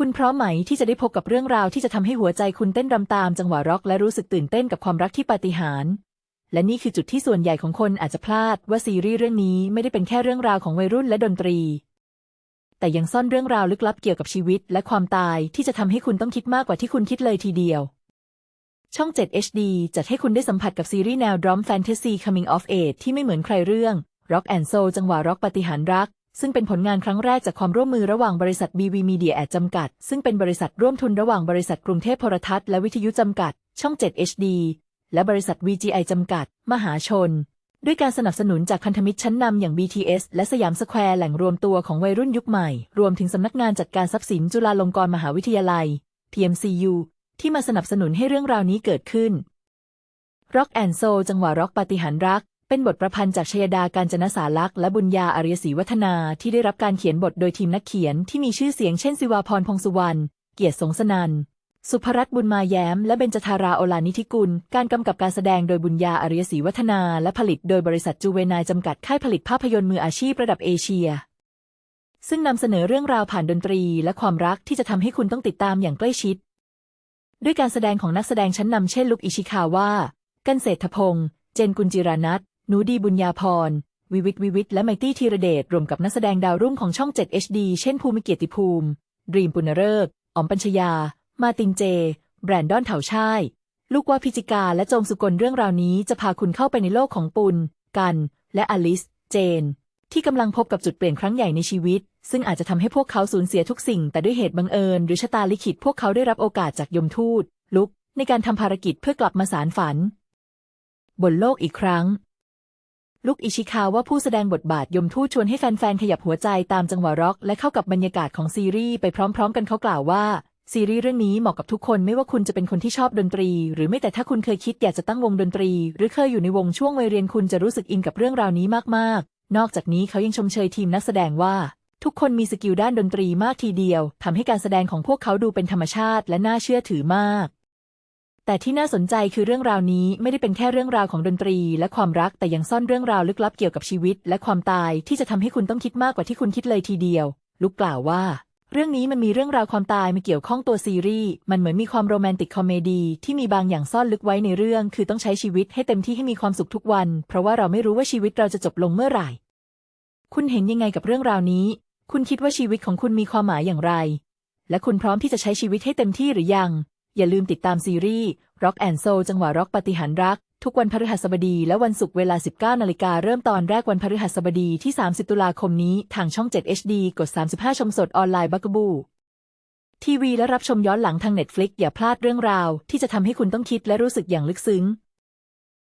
คุณพร้อมไหมที่จะได้พบกับเรื่องราวที่จะทำให้หัวใจคุณเต้นรำตามจังหวะร็อก และรู้สึกตื่นเต้นกับความรักที่ปาฏิหาริย์และนี่คือจุดที่ส่วนใหญ่ของคนอาจจะพลาดว่าซีรีส์เรื่องนี้ไม่ได้เป็นแค่เรื่องราวของวัยรุ่นและดนตรี แต่ยังซ่อนเรื่องราวลึกลับเกี่ยวกับชีวิต และความตายที่จะทำให้คุณต้องคิดมากกว่าที่คุณคิดเลยทีเดียว ช่อง 7 HD จัดให้คุณได้สัมผัสกับซีรีส์แนวดรอมแฟนตาซี Coming of Age ที่ไม่เหมือนใครเรื่อง Rock and Soul จังหวะร็อกปาฏิหาริย์รัก ซึ่งเป็นผลงานครั้งแรกจากความร่วมมือระหว่างบริษัท BV Media แอดจำกัด ซึ่งเป็นบริษัทร่วมทุนระหว่างบริษัทกรุงเทพโทรทัศน์และวิทยุจำกัด ช่อง 7 HD และบริษัท VGI จำกัด มหาชน ด้วยการสนับสนุนจากพันธมิตรชั้นนำอย่าง BTS และสยามสแควร์แหล่งรวมตัวของวัยรุ่นยุคใหม่ รวมถึงสำนักงานจัดการทรัพย์สินจุฬาลงกรณ์มหาวิทยาลัย TMCU ที่มาสนับสนุนให้เรื่องราวนี้เกิดขึ้น Rock and Soul จังหวะร็อกปาฏิหาริย์รัก เป็นบทประพันธ์จากชยดาการจนสาลักษ์และบุญญาอารยศรีวัฒนาที่ได้รับการเขียนบทโดยทีมนักเขียนที่มีชื่อเสียงเช่นศิวาพรพงษ์สุวรรณ เกียรติสงสนัน สุภรัตน์บุญมาแย้ม และเบญจธาราโอลานิธิกุล การกำกับการแสดงโดยบุญญาอารยศรีวัฒนา และผลิตโดยบริษัทจูเวนายจำกัดค่ายผลิตภาพยนตร์มืออาชีพระดับเอเชีย ซึ่งนำเสนอเรื่องราวผ่านดนตรี และความรักที่จะทำให้คุณต้องติดตามอย่างใกล้ชิด ด้วยการแสดงของนักแสดงชั้นนำเช่นลุกอิชิคาว่า กันเศรษฐพงษ์ เจนกุลจิรานัท หนูดีบุญญาพร วิวิทวิวิทและไมตี้ธีรเดชรวมกับนักแสดงดาวรุ่งของช่อง 7 HD เช่นภูมิเกียรติภูมิ ดรีมปุณเริกอ๋อมปัญชยา มาตินเจ แบรนดอนเถาช่าย ลูกว่าพิจิกาและโจมสุกลเรื่องราวนี้จะพาคุณเข้าไปในโลกของปุณ กัน และอลิส เจน ที่กำลังพบกับจุดเปลี่ยนครั้งใหญ่ในชีวิต ซึ่งอาจจะทำให้พวกเขาสูญเสียทุกสิ่ง แต่ด้วยเหตุบังเอิญ หรือชะตาลิขิตพวกเขาได้รับโอกาสจากยมทูต ลุก ในการทำภารกิจเพื่อกลับมาสารฝัน บนโลกอีกครั้ง ลุกอิชิคาว่าผู้แสดงบทบาทยมทูตชวนให้แฟนๆ ขยับหัวใจตามจังหวะร็อกและเข้ากับบรรยากาศของซีรีส์ไปพร้อมๆ กันเขากล่าวว่า ซีรีส์เรื่องนี้เหมาะกับทุกคนไม่ว่าคุณจะเป็นคนที่ชอบดนตรี หรือไม่แต่ถ้าคุณเคยคิดอยากจะตั้งวงดนตรี หรือเคยอยู่ในวงช่วงวัยเรียนคุณจะรู้สึกอินกับเรื่องราวนี้มากๆ นอกจากนี้เขายังชมเชยทีมนักแสดงว่า ทุกคนมีสกิลด้านดนตรีมากทีเดียวทำให้การแสดงของพวกเขาดูเป็นธรรมชาติ และน่าเชื่อถือมาก แต่ที่น่าสนใจคือเรื่องราวนี้ไม่ได้เป็นแค่เรื่องราวของดนตรี และความรักแต่ยังซ่อนเรื่องราวลึกลับเกี่ยวกับชีวิต และความตายที่จะทำให้คุณต้องคิดมากกว่าที่คุณคิดเลยทีเดียว ลุกกล่าวว่า เรื่องนี้มันมีเรื่องราวความตายมาเกี่ยวข้องตัวซีรีส์มันเหมือนมีความโรแมนติกคอมเมดี้ที่มีบางอย่างซ่อนลึกไว้ในเรื่อง คือต้องใช้ชีวิตให้เต็มที่ให้มีความสุขทุกวัน เพราะว่าเราไม่รู้ว่าชีวิตเราจะจบลงเมื่อไหร่ คุณเห็นยังไงกับเรื่องราวนี้ คุณคิดว่าชีวิตของคุณมีความหมายอย่างไร และคุณพร้อมที่จะใช้ชีวิตให้เต็มที่หรือยัง อย่าลืมติดตามซีรีส์ Rock and Soul จังหวะร็อกปฏิหารรัก ทุกวันพฤหัสบดีและวันศุกร์เวลา 19 นาฬิกาเริ่มตอนแรกวันพฤหัสบดีที่ 30 ตุลาคมนี้ทางช่อง 7 HD กด 35 ชมสดออนไลน์บักบูทีวีและรับชมย้อนหลังทาง Netflix อย่าพลาดเรื่องราว ที่จะทำให้คุณต้องคิดและรู้สึกอย่างลึกซึ้ง